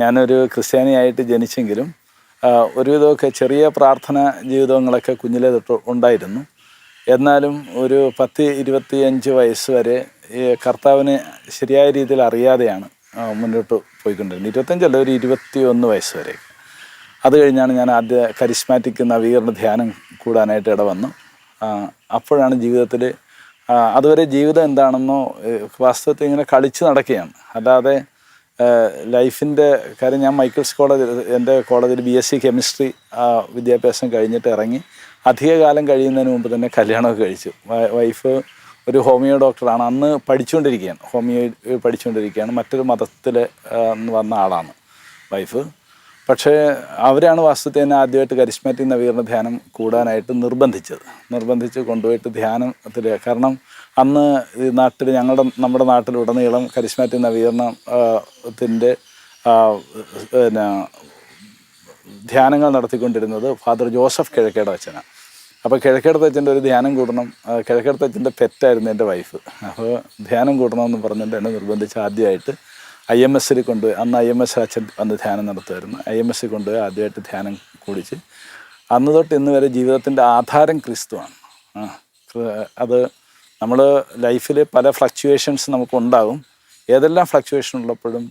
ഞാനൊരു ക്രിസ്ത്യാനിയായിട്ട് ജനിച്ചെങ്കിലും ഒരുവിധമൊക്കെ ചെറിയ പ്രാർത്ഥന ജീവിതങ്ങളൊക്കെ കുഞ്ഞിലെ തൊട്ട് ഉണ്ടായിരുന്നു. എന്നാലും ഒരു പത്ത് ഇരുപത്തിയഞ്ച് വയസ്സ് വരെ ഈ കർത്താവിനെ ശരിയായ രീതിയിൽ അറിയാതെയാണ് മുന്നോട്ട് പോയിക്കൊണ്ടിരുന്നത്. ഇരുപത്തഞ്ചല്ല ഒരു ഇരുപത്തി ഒന്ന് വയസ്സ് വരെ. അത് കഴിഞ്ഞാണ് ഞാൻ ആദ്യ കരിസ്മാറ്റിക് നവീകരണ ധ്യാനം കൂടാനായിട്ട് ഇടവന്നു വന്നു. അപ്പോഴാണ് ജീവിതത്തിൽ അതുവരെ ജീവിതം എന്താണെന്നോ വാസ്തവത്തിൽ ഇങ്ങനെ കളിച്ച് നടക്കുകയാണ്. അല്ലാതെ ലൈഫിന്റെ കാര്യം ഞാൻ മൈക്കിൾസ് കോളേജ് എന്റെ കോളേജിൽ ബി എസ് സി കെമിസ്ട്രി വിദ്യാഭ്യാസം കഴിഞ്ഞിട്ട് ഇറങ്ങി അധികകാലം കഴിയുന്നതിന് മുമ്പ് തന്നെ കല്യാണമൊക്കെ കഴിച്ചു. വൈഫ് ഒരു ഹോമിയോ ഡോക്ടറാണ്. അന്ന് പഠിച്ചുകൊണ്ടിരിക്കുകയാണ്. ഹോമിയോ പഠിച്ചുകൊണ്ടിരിക്കുകയാണ്. മറ്റൊരു മതത്തിൽ വന്ന ആളാണ് വൈഫ്. പക്ഷേ അവരാണ് വാസ്തുത്തെ തന്നെ ആദ്യമായിട്ട് കരിസ്മാറ്റിക് നവീകരണ ധ്യാനം കൂടാനായിട്ട് നിർബന്ധിച്ചത്. നിർബന്ധിച്ച് കൊണ്ടുപോയിട്ട് ധ്യാനത്തിൽ കാരണം അന്ന് ഈ നാട്ടിൽ ഞങ്ങളുടെ നമ്മുടെ നാട്ടിലുടനീളം കരിസ്മാറ്റിക് നവീകരണത്തിന്റെ പിന്നെ ധ്യാനങ്ങൾ നടത്തിക്കൊണ്ടിരുന്നത് ഫാദർ ജോസഫ് കിഴക്കേട അച്ഛനാണ് അപ്പോൾ കിഴക്കേടത്ത് അച്ഛന്റെ ഒരു ധ്യാനം കൂടണം കിഴക്കേടത്ത് അച്ഛന്റെ പെറ്റായിരുന്നു എന്റെ വൈഫ്. അപ്പോൾ ധ്യാനം കൂടണമെന്ന് പറഞ്ഞിട്ട് എന്നെ നിർബന്ധിച്ച് ആദ്യമായിട്ട് ഐ എം എസ്സിൽ കൊണ്ടുപോയി അന്ന് ഐ എം എസ് അച്ഛൻ വന്ന് ധ്യാനം നടത്തുമായിരുന്നു. ഐ എം എസ്സിൽ കൊണ്ടുപോയി ആദ്യമായിട്ട് ധ്യാനം കൂടിച്ച്. അന്ന് തൊട്ട് ഇന്ന് വരെ ജീവിതത്തിന്റെ ആധാരം ക്രിസ്തുവാണ്. അത് നമ്മൾ ലൈഫിൽ പല ഫ്ലക്ച്വേഷൻസ് നമുക്കുണ്ടാകും. ഏതെല്ലാം ഫ്ലക്ച്വേഷൻ ഉള്ളപ്പോഴും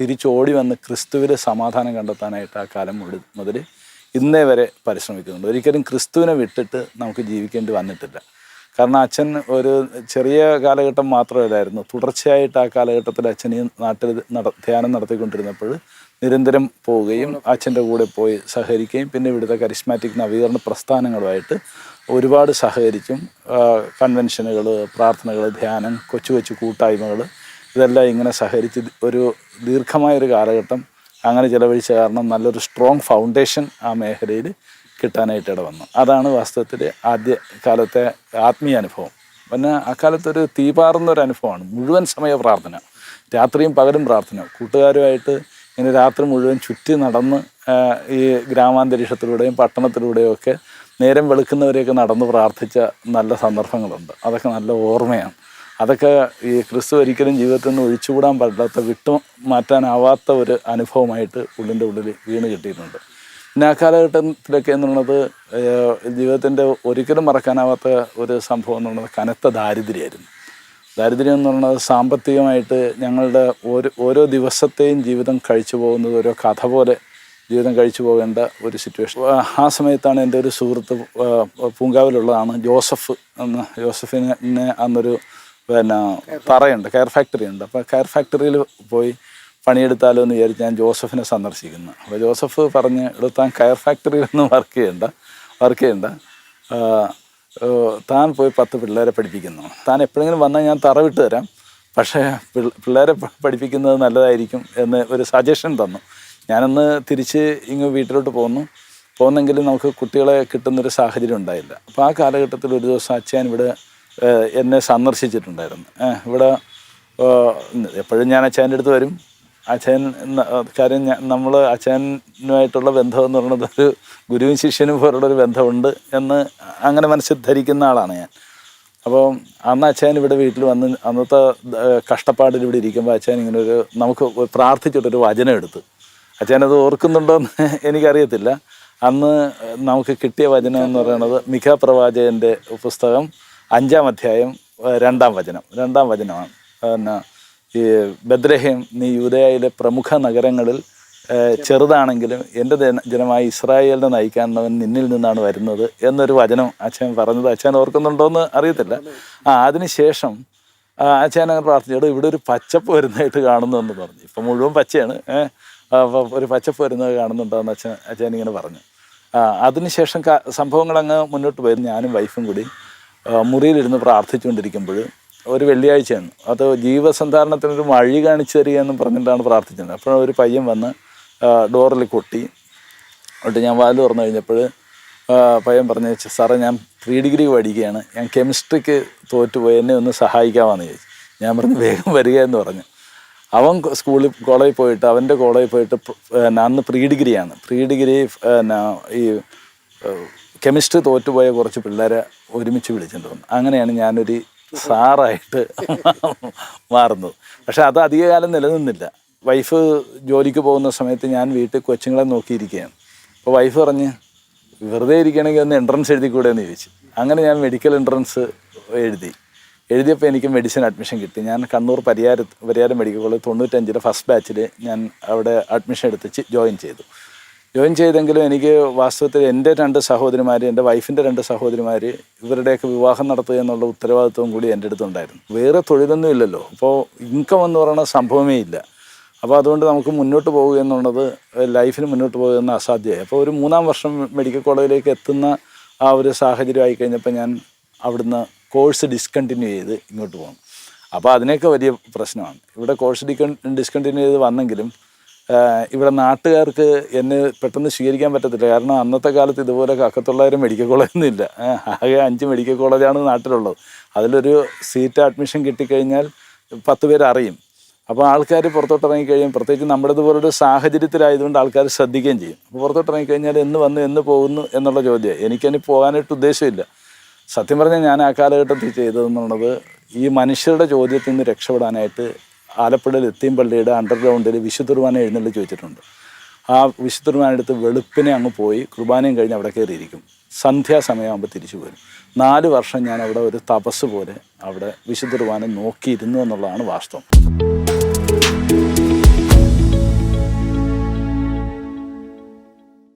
തിരിച്ചോടി വന്ന് ക്രിസ്തുവിൽ സമാധാനം കണ്ടെത്താനായിട്ട് ആ കാലം മുതൽ ഇന്നേ വരെ പരിശ്രമിക്കുന്നുണ്ട്. ഒരിക്കലും ക്രിസ്തുവിനെ വിട്ടിട്ട് നമുക്ക് ജീവിക്കേണ്ടി വന്നിട്ടില്ല. കാരണം അച്ഛൻ ഒരു ചെറിയ കാലഘട്ടം മാത്രമല്ലായിരുന്നു. തുടർച്ചയായിട്ട് ആ കാലഘട്ടത്തിൽ അച്ഛൻ ഈ നാട്ടിൽ നട ധ്യാനം നടത്തിക്കൊണ്ടിരുന്നപ്പോൾ നിരന്തരം പോവുകയും അച്ഛന്റെ കൂടെ പോയി സഹകരിക്കുകയും പിന്നെ ഇവിടുത്തെ കരിസ്മാറ്റിക് നവീകരണ പ്രസ്ഥാനങ്ങളുമായിട്ട് ഒരുപാട് സഹകരിച്ചും കൺവെൻഷനുകൾ പ്രാർത്ഥനകൾ ധ്യാനം കൊച്ചു കൊച്ചു കൂട്ടായ്മകൾ ഇതെല്ലാം ഇങ്ങനെ സഹകരിച്ച് ഒരു ദീർഘമായൊരു കാലഘട്ടം അങ്ങനെ ചിലവഴിച്ച കാരണം നല്ലൊരു സ്ട്രോങ് ഫൗണ്ടേഷൻ ആ മേഖലയിൽ കിട്ടാനായിട്ട് ഇടവന്നു അതാണ് വാസ്തവത്തിൽ ആദ്യ കാലത്തെ ആത്മീയ അനുഭവം. പിന്നെ അക്കാലത്തൊരു തീപാറുന്ന ഒരു അനുഭവമാണ് മുഴുവൻ സമയ പ്രാർത്ഥന. രാത്രിയും പകലും പ്രാർത്ഥന. കൂട്ടുകാരുമായിട്ട് ഇങ്ങനെ രാത്രി മുഴുവൻ ചുറ്റി നടന്ന് ഈ ഗ്രാമാന്തരീക്ഷത്തിലൂടെയും പട്ടണത്തിലൂടെയും ഒക്കെ നേരം വെളുക്കുന്നവരെയൊക്കെ നടന്ന് പ്രാർത്ഥിച്ച നല്ല സന്ദർഭങ്ങളുണ്ട്. അതൊക്കെ നല്ല ഓർമ്മയാണ്. അതൊക്കെ ഈ ക്രിസ്തു ഒരിക്കലും ജീവിതത്തിൽ നിന്ന് ഒഴിച്ചുകൂടാൻ പറ്റാത്ത വിട്ടു മാറ്റാനാവാത്ത ഒരു അനുഭവമായിട്ട് ഉള്ളിന്റെ ഉള്ളിൽ വീണ് കിട്ടിയിട്ടുണ്ട്. പിന്നെ ആ കാലഘട്ടത്തിലൊക്കെ എന്നുള്ളത് ജീവിതത്തിന്റെ ഒരിക്കലും മറക്കാനാവാത്ത ഒരു സംഭവം എന്നുള്ളത് കനത്ത ദാരിദ്ര്യമായിരുന്നു. ദാരിദ്ര്യം എന്ന് പറയുന്നത് സാമ്പത്തികമായിട്ട് ഞങ്ങളുടെ ഓരോ ഓരോ ദിവസത്തെയും ജീവിതം കഴിച്ചു പോകുന്നത് ഓരോ കഥ പോലെ ജീവിതം കഴിച്ചു പോകേണ്ട ഒരു സിറ്റുവേഷൻ ആ സമയത്താണ് എന്റെ ഒരു സുഹൃത്ത് പൂങ്കാവിലുള്ളതാണ് ജോസഫ് എന്ന് ജോസഫിനെ അന്നൊരു പിന്നെ തറയുണ്ട് കയർ ഫാക്ടറി ഉണ്ട്. അപ്പോൾ കയർ ഫാക്ടറിയിൽ പോയി പണിയെടുത്താലോ എന്ന് വിചാരിച്ച് ഞാൻ ജോസഫിനെ സന്ദർശിക്കുന്നു. അപ്പോൾ ജോസഫ് പറഞ്ഞ് ഇവിടെ താൻ കയർ ഫാക്ടറിയിലൊന്നും വർക്ക് ചെയ്യണ്ട വർക്ക് ചെയ്യണ്ട. താൻ പോയി പത്ത് പിള്ളേരെ പഠിപ്പിക്കുന്നു. താൻ എപ്പോഴെങ്കിലും വന്നാൽ ഞാൻ തറ വിട്ട് തരാം. പക്ഷേ പിള്ള- പിള്ളേരെ പഠിപ്പിക്കുന്നത് നല്ലതായിരിക്കും എന്ന് ഒരു സജഷൻ തന്നു. ഞാനന്ന് തിരിച്ച് ഇങ്ങ് വീട്ടിലോട്ട് പോന്നു. പോകുന്നെങ്കിലും നമുക്ക് കുട്ടികളെ കിട്ടുന്നൊരു സാഹചര്യം ഉണ്ടായില്ല. അപ്പോൾ ആ കാലഘട്ടത്തിൽ ഒരു ദിവസം അച്ഛൻ ഇവിടെ എന്നെ സന്ദർശിച്ചിട്ടുണ്ടായിരുന്നു. ഇവിടെ എപ്പോഴും ഞാൻ അച്ഛന്റെ അടുത്ത് വരും. അച്ഛൻ കാര്യം നമ്മൾ അച്ഛനുമായിട്ടുള്ള ബന്ധം എന്ന് പറയുന്നത് ഒരു ഗുരുവും ശിഷ്യനും പോലുള്ളൊരു ബന്ധമുണ്ട് എന്ന് അങ്ങനെ മനസ്സിൽ ധരിക്കുന്ന ആളാണ് ഞാൻ. അപ്പോൾ അന്ന് അച്ഛൻ ഇവിടെ വീട്ടിൽ വന്ന് അന്നത്തെ കഷ്ടപ്പാടിൽ ഇവിടെ ഇരിക്കുമ്പോൾ അച്ഛൻ ഇങ്ങനെ ഒരു നമുക്ക് പ്രാർത്ഥിച്ചിട്ടൊരു വചനം എടുത്തു. അച്ഛൻ അത് ഓർക്കുന്നുണ്ടോ എന്ന് എനിക്കറിയത്തില്ല. അന്ന് നമുക്ക് കിട്ടിയ വചനം എന്ന് പറയുന്നത് മിഖ പ്രവാചകന്റെ പുസ്തകം അഞ്ചാം അധ്യായം രണ്ടാം വചനം രണ്ടാം വചനമാണ്. പിന്നെ ഈ ബദ്രഹേം നീ യൂതയായിലെ പ്രമുഖ നഗരങ്ങളിൽ ചെറുതാണെങ്കിലും എന്റെ ജന- ജനമായ ഇസ്രായേലിനെ നയിക്കാനുള്ളവൻ നിന്നിൽ നിന്നാണ് വരുന്നത് എന്നൊരു വചനം അച്ഛൻ പറഞ്ഞത്. അച്ഛൻ ഓർക്കുന്നുണ്ടോ എന്ന് അറിയത്തില്ല. ആ അതിനുശേഷം ശേഷം അച്ഛൻ അങ്ങനെ പ്രാർത്ഥിച്ചു. "എടോ, ഇവിടെ ഒരു പച്ചപ്പ് വരുന്നതായിട്ട് കാണുന്നു എന്ന് പറഞ്ഞു. ഇപ്പം മുഴുവൻ പച്ചയാണ് ഒരു പച്ചപ്പ് വരുന്നത് കാണുന്നുണ്ടോ എന്ന് അച്ഛൻ അച്ഛൻ ഇങ്ങനെ പറഞ്ഞു. അതിനുശേഷം സംഭവങ്ങൾ അങ്ങ് മുന്നോട്ട് പോയിരുന്നു ഞാനും വൈഫും കൂടി മുറിയിലിരുന്ന് പ്രാർത്ഥിച്ചുകൊണ്ടിരിക്കുമ്പോൾ ഒരു വെള്ളിയാഴ്ചയാണ്. അത് ജീവസന്ധാരണത്തിനൊരു വഴി കാണിച്ചു തരിക എന്ന് പറഞ്ഞിട്ടാണ് പ്രാർത്ഥിച്ചത്. അപ്പോൾ ഒരു പയ്യൻ വന്ന് ഡോറിൽ കൊട്ടി. എന്നിട്ട് ഞാൻ വാൽ തുറന്നു കഴിഞ്ഞപ്പോൾ പയ്യൻ പറഞ്ഞു സാറേ ഞാൻ പ്രീ ഡിഗ്രി പഠിക്കുകയാണ്. ഞാൻ കെമിസ്ട്രിക്ക് തോറ്റുപോയി. എന്നെ ഒന്ന് സഹായിക്കാമെന്ന് ചോദിച്ചു. ഞാൻ പറഞ്ഞു വേഗം വരിക എന്ന് പറഞ്ഞു. അവൻ സ്കൂളിൽ കോളേജിൽ പോയിട്ട് അവന്റെ കോളേജിൽ പോയിട്ട് അന്ന് പ്രീ ഡിഗ്രിയാണ് പ്രീ ഡിഗ്രി ഈ കെമിസ്ട്രി തോറ്റുപോയ കുറച്ച് പിള്ളേരെ ഒരുമിച്ച് വിളിച്ചിട്ടുണ്ട്. അങ്ങനെയാണ് ഞാനൊരു സാറായിട്ട് മാറുന്നത് പക്ഷെ അത് അധികകാലം നിലനിന്നില്ല. വൈഫ് ജോലിക്ക് പോകുന്ന സമയത്ത് ഞാൻ വീട്ടിൽ കൊച്ചുങ്ങളെ നോക്കിയിരിക്കുകയാണ്. അപ്പോൾ വൈഫ് പറഞ്ഞ് വെറുതെ ഇരിക്കണമെങ്കിൽ ഒന്ന് എൻട്രൻസ് എഴുതിക്കൂടെ എന്ന് ചോദിച്ചു. അങ്ങനെ ഞാൻ മെഡിക്കൽ എൻട്രൻസ് എഴുതി. എഴുതിയപ്പോൾ എനിക്ക് മെഡിസിൻ അഡ്മിഷൻ കിട്ടി. ഞാൻ കണ്ണൂർ പരിയാര പരിയാരം മെഡിക്കൽ കോളേജ് തൊണ്ണൂറ്റഞ്ചിലെ ഫസ്റ്റ് ബാച്ചിൽ ഞാൻ അവിടെ അഡ്മിഷൻ എടുത്ത് ജോയിൻ ചെയ്തു. ജോയിൻ ചെയ്തെങ്കിലും എനിക്ക് വാസ്തവത്തിൽ എന്റെ രണ്ട് സഹോദരിമാർ എന്റെ വൈഫിന്റെ രണ്ട് സഹോദരിമാർ ഇവരുടെയൊക്കെ വിവാഹം നടത്തുക എന്നുള്ള ഉത്തരവാദിത്വം കൂടി എന്റെ അടുത്തുണ്ടായിരുന്നു. വേറെ തൊഴിലൊന്നും ഇല്ലല്ലോ. അപ്പോൾ ഇൻകം എന്ന് പറയുന്ന സംഭവമേ ഇല്ല. അപ്പോൾ അതുകൊണ്ട് നമുക്ക് മുന്നോട്ട് പോകുക എന്നുള്ളത് ലൈഫിന് മുന്നോട്ട് പോകുക എന്ന അസാധ്യമായി. അപ്പോൾ ഒരു മൂന്നാം വർഷം മെഡിക്കൽ കോളേജിലേക്ക് എത്തുന്ന ആ ഒരു സാഹചര്യം ആയി കഴിഞ്ഞപ്പോൾ ഞാൻ അവിടുന്ന് കോഴ്സ് ഡിസ്കണ്ടിന്യൂ ചെയ്ത് ഇങ്ങോട്ട് പോകും അപ്പോൾ അതിനൊക്കെ വലിയ പ്രശ്നമാണ്. ഇവിടെ കോഴ്സ് ഡിസ്കണ്ടിന്യൂ ചെയ്ത് വന്നെങ്കിലും ഇവിടെ നാട്ടുകാർക്ക് എന്നെ പെട്ടെന്ന് സ്വീകരിക്കാൻ പറ്റത്തില്ല. കാരണം അന്നത്തെ കാലത്ത് ഇതുപോലെ കക്കത്തൊള്ളായിരം മെഡിക്കൽ കോളേജൊന്നും ഇല്ല. ആകെ അഞ്ച് മെഡിക്കൽ കോളേജാണ് നാട്ടിലുള്ളത്. അതിലൊരു സീറ്റ് അഡ്മിഷൻ കിട്ടിക്കഴിഞ്ഞാൽ പത്ത് പേര് അറിയും. അപ്പോൾ ആൾക്കാർ പുറത്തോട്ട് ഇറങ്ങിക്കഴിയും പ്രത്യേകിച്ച് നമ്മുടെ ഇതുപോലൊരു സാഹചര്യത്തിലായതുകൊണ്ട് ആൾക്കാർ ശ്രദ്ധിക്കുകയും ചെയ്യും. അപ്പോൾ പുറത്തോട്ട് ഇറങ്ങിക്കഴിഞ്ഞാൽ എന്ന് വന്ന് എന്ന് പോകുന്നു എന്നുള്ള ചോദ്യം എനിക്കതിന് പോകാനായിട്ട് ഉദ്ദേശമില്ല. സത്യം പറഞ്ഞാൽ ഞാൻ ആ കാലഘട്ടത്തിൽ ചെയ്തതെന്നുള്ളത് ഈ മനുഷ്യരുടെ ചോദ്യത്തിൽ നിന്ന് രക്ഷപ്പെടാനായിട്ട് ആലപ്പുഴയിൽ എത്തിയും പള്ളിയുടെ അണ്ടർഗ്രൗണ്ടിൽ വിശുദ്ധുർബാന എഴുന്നള്ളി ചോദിച്ചിട്ടുണ്ട്. ആ വിശുദ്ധുർബാന എടുത്ത് വെളുപ്പിനെ അങ്ങ് പോയി കുർബാനയും കഴിഞ്ഞ് അവിടെ കയറിയിരിക്കും. സന്ധ്യാസമയമാകുമ്പോൾ തിരിച്ചു പോരും. നാല് വർഷം ഞാൻ അവിടെ ഒരു തപസ് പോലെ അവിടെ വിശുദ്ധുർബാന നോക്കിയിരുന്നു എന്നുള്ളതാണ് വാസ്തവം.